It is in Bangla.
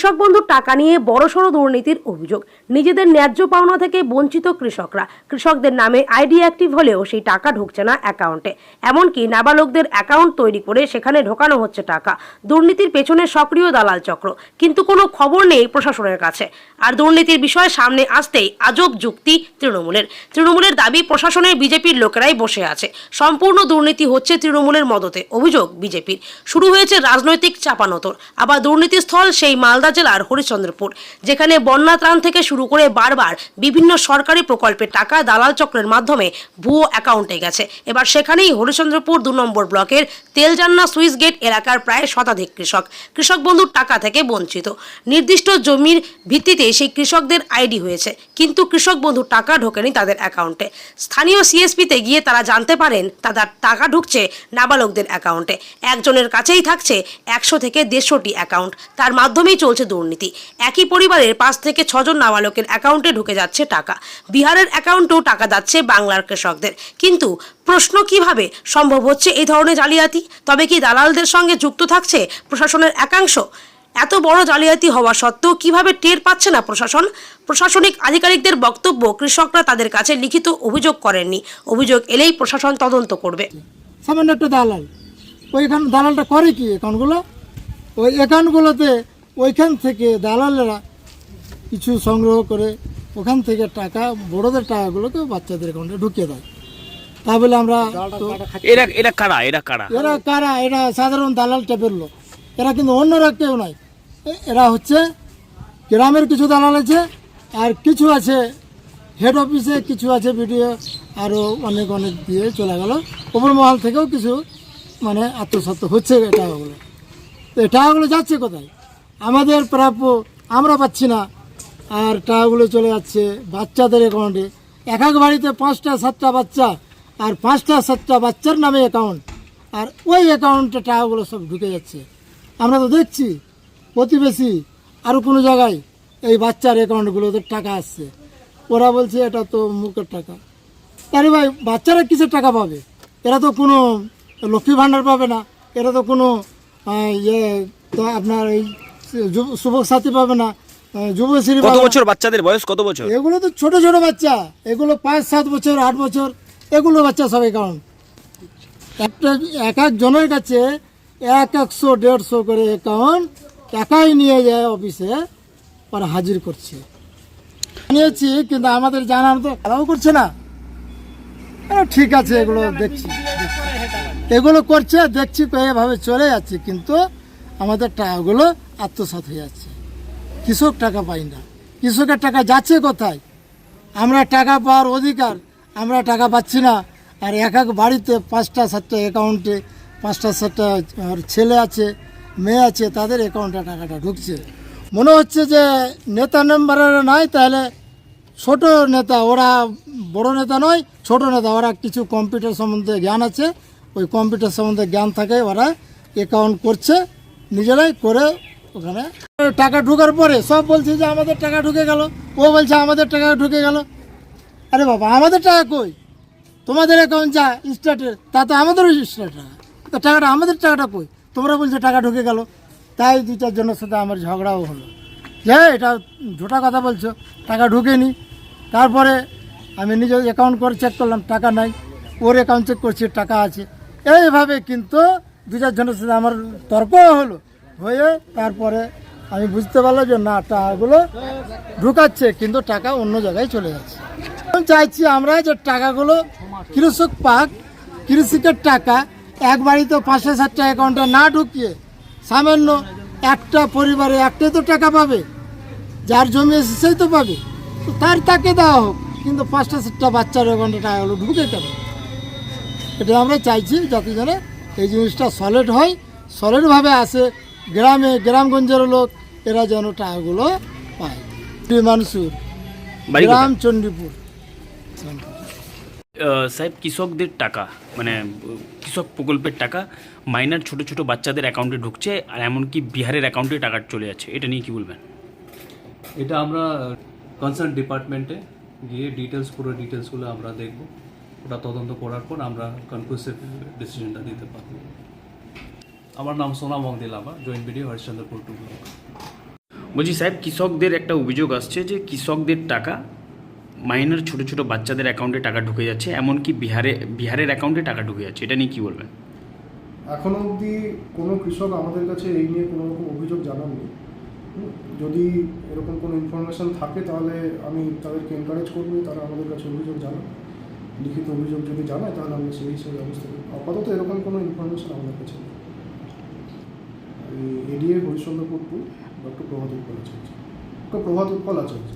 কৃষক বন্ধুর টাকা নিয়ে বড়সড় দুর্নীতির অভিযোগ। নিজেদের ন্যায্য পাওনা থেকে বঞ্চিত কৃষকরা। কৃষকদের নামে আইডি অ্যাক্টিভ হলেও সেই টাকা ঢুকছে না অ্যাকাউন্টে। এমনকি নাবালকদের অ্যাকাউন্ট তৈরি করে সেখানে ঢোকানো হচ্ছে টাকা। দুর্নীতির পেছনে সক্রিয় দালাল চক্র। কিন্তু কোনো খবর নেই প্রশাসনের কাছে। আর দুর্নীতির বিষয় সামনে আসতেই আজব যুক্তি তৃণমূলের। তৃণমূলের দাবি প্রশাসনের বিজেপির লোকেরাই বসে আছে। সম্পূর্ণ দুর্নীতি হচ্ছে তৃণমূলের মদতে, অভিযোগ বিজেপির। শুরু হয়েছে রাজনৈতিক চাপানোতর। আবার দুর্নীতিস্থল সেই মালদা জেলার হরিশ্চন্দ্রপুর, যেখানে বন্যা ত্রাণ থেকে শুরু করে বারবার বিভিন্ন সরকারি প্রকল্পের টাকা দালাল চক্রের মাধ্যমে ভুয়ো অ্যাকাউন্টে গেছে। এবার সেখানেই হরিশ্চন্দ্রপুর দু নম্বর ব্লকের তেলজান্না সুইস গেট এলাকার প্রায় শতাধিক কৃষক। কৃষক বন্ধুর টাকা থেকে বঞ্চিত। নির্দিষ্ট জমির ভিত্তিতে সেই কৃষকদের আইডি হয়েছে, কিন্তু কৃষক বন্ধুর টাকা ঢোকেনি তাদের অ্যাকাউন্টে। স্থানীয় সিএসপিতে গিয়ে তারা জানতে পারেন, তাদের টাকা ঢুকছে নাবালকদের অ্যাকাউন্টে। একজনের কাছেই থাকছে একশো থেকে দেড়শোটি অ্যাকাউন্ট। তার মাধ্যমেই চলছে দুর্নীতি। একই পরিবারের পাঁচ থেকে ছজন নাবালকের অ্যাকাউন্টে ঢুকে যাচ্ছে টাকা। বিহারের অ্যাকাউন্টেও টাকা যাচ্ছে বাংলার কৃষকদের। কিন্তু প্রশ্ন কীভাবে সম্ভব হচ্ছে এই ধরনের জালিয়াতি? তবে কি দালালদের সঙ্গে যুক্ত থাকছে প্রশাসনের একাংশ? এত বড় জালিয়াতি হওয়া সত্ত্বেও কীভাবে টের পাচ্ছে না প্রশাসন? প্রশাসনিক আধিকারিকদের বক্তব্য কৃষকরা তাদের কাছে লিখিত অভিযোগ করেননি। অভিযোগ এলেই প্রশাসন তদন্ত করবে। সামান্য একটা দালাল। ওইখান দালালটা করে কি অ্যাকাউন্টগুলো? ওই অ্যাকাউন্টগুলোতে ওইখান থেকে দালালেরা কিছু সংগ্রহ করে ওখান থেকে টাকা বড়দের টাকাগুলোকে বাচ্চাদের অ্যাকাউন্টে ঢুকিয়ে দেয়। তা বলে আমরা এরা এরা কারা এরা কারা? এরা কারা? এরা সাধারণ দালাল টাইপের লোক। এরা কিন্তু অন্যরা কেউ নয়। এ- এরা হচ্ছে গ্রামের কিছু দালাল আছে আর কিছু আছে হেড অফিসে কিছু আছে ভিডিও আরও অনেক অনেক দিয়ে চলে গেল। ওপর মহল থেকেও কিছু মানে আত্মসত্ত্ব হচ্ছে এই টাকাগুলো। তো এই টাকাগুলো যাচ্ছে কোথায়? আমাদের প্রাপ্য, আমরা পাচ্ছি না। আর টাকাগুলো চলে যাচ্ছে বাচ্চাদের অ্যাকাউন্টে এক এক বাড়িতে পাঁচটা, সাতটা বাচ্চা আর পাঁচটা, সাতটা বাচ্চার নামে অ্যাকাউন্ট আর ওই অ্যাকাউন্টে টাকাগুলো সব ঢুকে যাচ্ছে। আমরা তো দেখছি প্রতিবেশী আরও কোনো জায়গায় এই বাচ্চার অ্যাকাউন্টগুলোতে টাকা আসছে। ওরা বলছে, এটা তো মুখের টাকা। আরে ভাই, বাচ্চারা কিসের টাকা পাবে? এরা তো কোনো লক্ষ্মী ভাণ্ডার পাবে না। এরা তো কোনো ইয়ে তো আপনার এই যুবক সাথী পাবে না যুবশ্রী কত বছর বাচ্চাদের বয়স? কত বছর? এগুলো তো ছোট ছোট বাচ্চা। এগুলো পাঁচ সাত বছর আট বছর এগুলো বাচ্চা সব অ্যাকাউন্ট একটা এক এক জনের কাছে এক একশো দেড়শো করে অ্যাকাউন্ট একাই নিয়ে যায় অফিসে ওরা হাজির করছে। নিয়েছি কিন্তু আমাদের জানানো তো অ্যালাউ করছে না। আরে ঠিক আছে এগুলো দেখছি। এগুলো করছে দেখছি তো এভাবে চলে যাচ্ছে। কিন্তু আমাদের টাকাগুলো আত্মসাৎ হয়ে যাচ্ছে। কৃষক টাকা পাই না। কৃষকের টাকা যাচ্ছে কোথায়? আমরা টাকা পাওয়ার অধিকার, আমরা টাকা পাচ্ছি না। আর এক এক বাড়িতে পাঁচটা সাতটা অ্যাকাউন্টে পাঁচটা সাতটা ছেলে আছে, মেয়ে আছে, তাদের অ্যাকাউন্টে টাকাটা ঢুকছে। মনে হচ্ছে যে নেতা নাম্বারের নাই, তাহলে ছোট নেতা, ওরা বড় নেতা নয়, ছোট নেতা, ওরা কিছু কম্পিউটার সম্বন্ধে জ্ঞান আছে। ওই কম্পিউটার সম্বন্ধে জ্ঞান থাকে, ওরা অ্যাকাউন্ট করছে, নিজেরাই করে ওখানে? টাকা ঢোকার পরে সব বলছে যে আমাদের টাকা ঢুকে গেল। ও বলছে আমাদের টাকা ঢুকে গেল। আরে বাবা, আমাদের টাকা কই? তোমাদের অ্যাকাউন্ট যা স্টার্টের তা তো আমাদেরও স্টার্ট টাকা টাকাটা, আমাদের টাকাটা কই? তোমরা বলছো টাকা ঢুকে গেল। তাই দু চারজনের সাথে আমার ঝগড়াও হলো। যে, এটা ঝোটা কথা বলছো, টাকা ঢুকেনি। তারপরে আমি নিজের অ্যাকাউন্ট করে চেক করলাম, টাকা নাই। ওর অ্যাকাউন্ট চেক করছি, টাকা আছে। এইভাবে কিন্তু দু চারজনের সাথে আমার তর্কও হলো। হয়ে তারপরে আমি বুঝতে পারলাম যে না, টাকাগুলো ঢুকাচ্ছে, কিন্তু টাকা অন্য জায়গায় চলে যাচ্ছে। চাইছি আমরা যে টাকাগুলো কৃষক পাক, কৃষকের টাকা, এক বাড়িতে পাঁচশো সাতটা অ্যাকাউন্টে না ঢুকিয়ে সামান্য একটা পরিবারে একটাই তো টাকা পাবে, যার জমি এসে সেই তো পাবে। তো তার তাকে দেওয়া হোক, কিন্তু পাঁচটা সাতটা বাচ্চার অ্যাকাউন্টে টাকাগুলো ঢুকে কেন? এটা আমরা চাইছি যাতে যেন এই জিনিসটা সলিড হয় সলিডভাবে আসে গ্রামে গ্রামগঞ্জের লোক এরা যেন টাকাগুলো পায়। মানসুর গ্রাম চণ্ডীপুর সাহেব কৃষকদের টাকা মানে কৃষক প্রকল্পের টাকা মাইনার ছোট ছোট বাচ্চাদের অ্যাকাউন্টে ঢুকছে আর এমনকি বিহারের অ্যাকাউন্টে টাকা চলে যাচ্ছে। এটা নিয়ে কি বলবেন? এটা আমরা কনসার্ন ডিপার্টমেন্টে গিয়ে ডিটেলস পুরো ডিটেলসগুলো আমরা দেখব। ওটা তদন্ত করার পর আমরা কনক্লুসিভ ডিসিশনটা দিতে পারব। আমার নাম সোনা মংদিল আমার জয়েন্ট বিডিও হরিশ্চন্দ্রপুর টু বলছি সাহেব কৃষকদের একটা অভিযোগ আসছে যে কৃষকদের টাকা মাইনার ছোট ছোট বাচ্চাদের অ্যাকাউন্টে টাকা ঢুকে যাচ্ছে এমনকি বিহারে বিহারের অ্যাকাউন্টে টাকা ঢুকে যাচ্ছে এটা নিয়ে কী বলবেন? এখনও অবধি কোনো কৃষক আমাদের কাছে এই নিয়ে কোনো রকম অভিযোগ জানাননি। যদি এরকম কোনো ইনফরমেশন থাকে তাহলে আমি তাদেরকে এনকারেজ করব তারা আমাদের কাছে অভিযোগ জানান লিখিত অভিযোগ যদি জানায় তাহলে আমরা সেই হিসেবে ব্যবস্থা করব আপাতত এরকম কোনো ইনফরমেশন আমাদের কাছে নেই। ADA Harishchandrapur doctor Prabhat Utpal Acharya doctor Prabhat Utpal Acharya